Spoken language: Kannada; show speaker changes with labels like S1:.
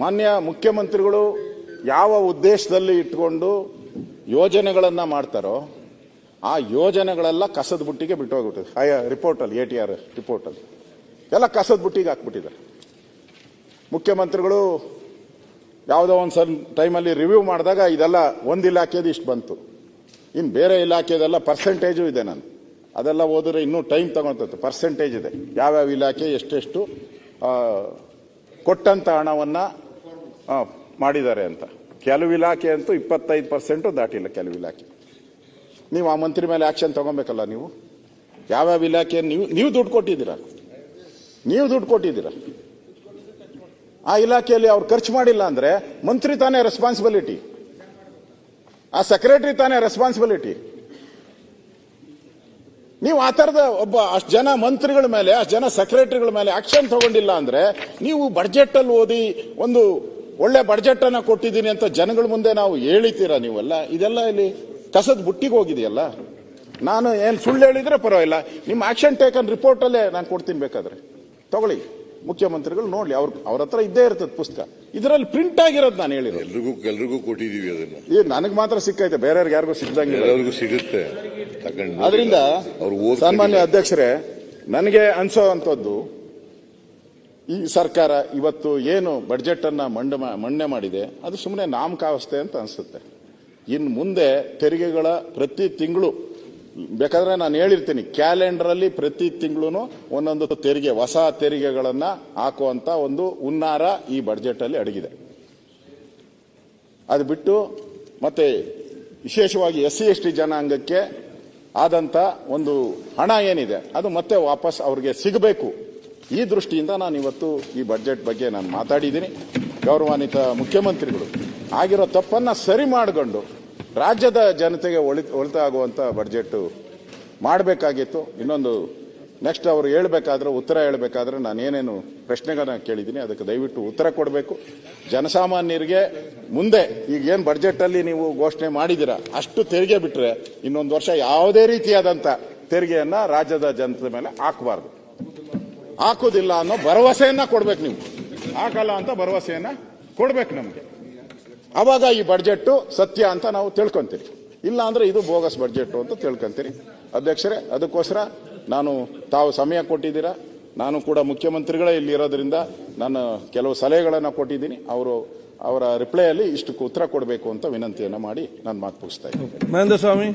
S1: ಮಾನ್ಯ ಮುಖ್ಯಮಂತ್ರಿಗಳು ಯಾವ ಉದ್ದೇಶದಲ್ಲಿ ಇಟ್ಕೊಂಡು ಯೋಜನೆಗಳನ್ನು ಮಾಡ್ತಾರೋ ಆ ಯೋಜನೆಗಳೆಲ್ಲ ಕಸದ ಬುಟ್ಟಿಗೆ ಬಿಟ್ಟು ಹೋಗ್ಬಿಟ್ಟಿದೆ ಆಯ ರಿಪೋರ್ಟಲ್ಲಿ ಎ ಟಿ ಆರ್ ರಿಪೋರ್ಟಲ್ಲಿ ಎಲ್ಲ ಕಸದ ಬುಟ್ಟಿಗೆ ಹಾಕ್ಬಿಟ್ಟಿದ್ದಾರೆ. ಮುಖ್ಯಮಂತ್ರಿಗಳು ಯಾವುದೋ ಒಂದು ಸನ್ ಟೈಮಲ್ಲಿ ರಿವ್ಯೂ ಮಾಡಿದಾಗ ಇದೆಲ್ಲ ಒಂದು ಇಲಾಖೆದು ಇಷ್ಟು ಬಂತು. ಇನ್ನು ಬೇರೆ ಇಲಾಖೆದೆಲ್ಲ ಪರ್ಸೆಂಟೇಜು ಇದೆ ನಾನು. ಅದೆಲ್ಲ ಹೋದರೆ ಇನ್ನೂ ಟೈಮ್ ತಗೊಳ್ತದೆ ಪರ್ಸೆಂಟೇಜ್ ಇದೆ. ಯಾವ್ಯಾವ ಇಲಾಖೆ ಎಷ್ಟೆಷ್ಟು ಕೊಟ್ಟಂಥ ಹಣವನ್ನು ಮಾಡಿದ್ದಾರೆ ಅಂತ. ಕೆಲವು ಇಲಾಖೆ ಅಂತೂ ಇಪ್ಪತ್ತೈದು ಪರ್ಸೆಂಟು ದಾಟಿಲ್ಲ ಕೆಲವು ಇಲಾಖೆ. ನೀವು ಆ ಮಂತ್ರಿ ಮೇಲೆ ಆಕ್ಷನ್ ತಗೊಬೇಕಲ್ಲ ನೀವು? ಯಾವ್ಯಾವ ಇಲಾಖೆ ನೀವು ನೀವು ದುಡ್ಡು ಕೊಟ್ಟಿದ್ದೀರ? ನೀವು ದುಡ್ಡು ಕೊಟ್ಟಿದ್ದೀರ? ಆ ಇಲಾಖೆಯಲ್ಲಿ ಅವ್ರು ಖರ್ಚು ಮಾಡಿಲ್ಲ ಅಂದ್ರೆ ಮಂತ್ರಿ ತಾನೇ ರೆಸ್ಪಾನ್ಸಿಬಿಲಿಟಿ ಆ ಸೆಕ್ರೆಟರಿ ತಾನೇ ರೆಸ್ಪಾನ್ಸಿಬಿಲಿಟಿ ನೀವು ಆ ಥರದ ಒಬ್ಬ, ಅಷ್ಟು ಜನ ಮಂತ್ರಿಗಳ ಮೇಲೆ, ಅಷ್ಟು ಜನ ಸೆಕ್ರೆಟರಿಗಳ ಮೇಲೆ ಆಕ್ಷನ್ ತಗೊಂಡಿಲ್ಲ ಅಂದ್ರೆ ನೀವು ಬಡ್ಜೆಟ್ ಅಲ್ಲಿ ಓದಿ ಒಂದು ಒಳ್ಳೆ ಬಡ್ಜೆಟ್ ಅನ್ನ ಕೊಟ್ಟಿದ್ದೀನಿ ಅಂತ ಜನಗಳ ಮುಂದೆ ನಾವು ಹೇಳಿತೀರಾ ನೀವೆಲ್ಲ? ಇದೆಲ್ಲ ಇಲ್ಲಿ ಕಸದ ಬುಟ್ಟಿಗೆ ಹೋಗಿದೆಯಲ್ಲ? ನಾನು ಏನು ಸುಳ್ಳು ಹೇಳಿದ್ರೆ ಪರವಾಗಿಲ್ಲ. ನಿಮ್ಮ ಆಕ್ಷನ್ ಟೇಕನ್ ರಿಪೋರ್ಟ್ ಅಲ್ಲೇ ನಾನು ಕೊಡ್ತೀನಿ ಬೇಕಾದ್ರೆ. ತಗೊಳ್ಳಿ. ಮುಖ್ಯಮಂತ್ರಿಗಳು ನೋಡಿ ಅವ್ರ ಅವ್ರ ಹತ್ರ ಇದ್ದೇ ಇರ್ತದೆ ಪುಸ್ತಕ. ಇದರಲ್ಲಿ ಪ್ರಿಂಟ್ ಆಗಿರೋದು ನಾನು ಹೇಳಿರೋದು.
S2: ಎಲ್ರಿಗೂ ಎಲ್ರಿಗೂ ಕೊಟ್ಟಿದೀವಿ ಅದನ್ನ.
S1: ಈ ನನಗೆ ಮಾತ್ರ ಸಿಕ್ಕೈತೆ ಬೇರೆಯವ್ರಿಗೆ ಯಾರಿಗೂ ಸಿಕ್ಕಂಗಿಲ್ಲ
S2: ಎಲ್ಲರಿಗೂ ಸಿಗುತ್ತೆ.
S1: ಅದರಿಂದ. ಸನ್ಮಾನ್ಯ ಅಧ್ಯಕ್ಷರೇ ನನಗೆ ಅನ್ಸೋ ಅಂಥದ್ದು ಈ ಸರ್ಕಾರ ಇವತ್ತು ಏನು ಬಡ್ಜೆಟ್ ಅನ್ನ ಮಂಡ ಮಂಡನೆ ಮಾಡಿದೆ, ಅದು ಸುಮ್ಮನೆ ನಾಮಕಾವಸ್ಥೆ ಅಂತ ಅನ್ಸುತ್ತೆ. ಇನ್ನು ಮುಂದೆ ತೆರಿಗೆಗಳ ಪ್ರತಿ ತಿಂಗಳು, ಬೇಕಾದ್ರೆ ನಾನು ಹೇಳಿರ್ತೀನಿ ಕ್ಯಾಲೆಂಡರ್ ಅಲ್ಲಿ ಪ್ರತಿ ತಿಂಗಳು ಒಂದೊಂದು ತೆರಿಗೆ, ಹೊಸ ತೆರಿಗೆಗಳನ್ನ ಹಾಕುವಂತ ಒಂದು ಹುನ್ನಾರ ಈ ಬಡ್ಜೆಟ್ ಅಲ್ಲಿ ಅಡಗಿದೆ. ಅದು ಬಿಟ್ಟು ಮತ್ತೆ ವಿಶೇಷವಾಗಿ ಎಸ್ ಸಿ ಎಸ್ ಟಿ ಜನಾಂಗಕ್ಕೆ ಆದಂತ ಒಂದು ಹಣ ಏನಿದೆ, ಅದು ಮತ್ತೆ ವಾಪಸ್ ಅವ್ರಿಗೆ ಸಿಗಬೇಕು. ಈ ದೃಷ್ಟಿಯಿಂದ ನಾನು ಇವತ್ತು ಈ ಬಜೆಟ್ ಬಗ್ಗೆ ನಾನು ಮಾತಾಡಿದ್ದೀನಿ. ಗೌರವಾನ್ವಿತ ಮುಖ್ಯಮಂತ್ರಿಗಳು, ಆಗಿರೋ ತಪ್ಪನ್ನು ಸರಿ ಮಾಡಿಕೊಂಡು ರಾಜ್ಯದ ಜನತೆಗೆ ಒಳಿ ಒಳಿತಾಗುವಂಥ ಬಡ್ಜೆಟ್ ಮಾಡಬೇಕಾಗಿತ್ತು. ಇನ್ನೊಂದು ನೆಕ್ಸ್ಟ್ ಅವರು ಹೇಳಬೇಕಾದ್ರೆ, ಉತ್ತರ ಹೇಳಬೇಕಾದ್ರೆ ನಾನು ಏನೇನು ಪ್ರಶ್ನೆಗಳನ್ನ ಕೇಳಿದ್ದೀನಿ, ಅದಕ್ಕೆ ದಯವಿಟ್ಟು ಉತ್ತರ ಕೊಡಬೇಕು. ಜನಸಾಮಾನ್ಯರಿಗೆ ಮುಂದೆ ಈಗ ಏನು ಬಡ್ಜೆಟಲ್ಲಿ ನೀವು ಘೋಷಣೆ ಮಾಡಿದ್ದೀರಾ, ಅಷ್ಟು ತೆರಿಗೆ ಬಿಟ್ಟರೆ ಇನ್ನೊಂದು ವರ್ಷ ಯಾವುದೇ ರೀತಿಯಾದಂಥ ತೆರಿಗೆಯನ್ನು ರಾಜ್ಯದ ಜನತೆ ಮೇಲೆ ಹಾಕಬಾರ್ದು. ಹಾಕೋದಿಲ್ಲ ಅನ್ನೋ ಭರವಸೆಯನ್ನ ಕೊಡ್ಬೇಕು ನೀವು. ಹಾಕಲ್ಲ ಅಂತ ಭರವಸೆಯನ್ನ ಕೊಡ್ಬೇಕು ನಮಗೆ. ಅವಾಗ ಈ ಬಡ್ಜೆಟ್ ಸತ್ಯ ಅಂತ ನಾವು ತಿಳ್ಕೊಂತೀರಿ. ಇಲ್ಲ ಅಂದ್ರೆ ಇದು ಬೋಗಸ್ ಬಡ್ಜೆಟ್ ಅಂತ ತಿಳ್ಕೊಂತೀರಿ. ಅಧ್ಯಕ್ಷರೇ, ಅದಕ್ಕೋಸ್ಕರ ನಾನು ತಾವು ಸಮಯ ಕೊಟ್ಟಿದ್ದೀರಾ? ನಾನು ಕೂಡ ಮುಖ್ಯಮಂತ್ರಿಗಳೇ ಇಲ್ಲಿ ಇರೋದ್ರಿಂದ ನಾನು ಕೆಲವು ಸಲಹೆಗಳನ್ನು ಕೊಟ್ಟಿದ್ದೀನಿ. ಅವರು ಅವರ ರಿಪ್ಲೈಯಲ್ಲಿ ಇಷ್ಟಕ್ಕೆ ಉತ್ತರ ಕೊಡಬೇಕು ಅಂತ ವಿನಂತಿಯನ್ನು ಮಾಡಿ ನಾನು ಮಾತು ಮುಗಿಸ್ತಾ ಇದ್ದೀನಿ.
S3: ಮಹೇಂದ್ರ ಸ್ವಾಮಿ.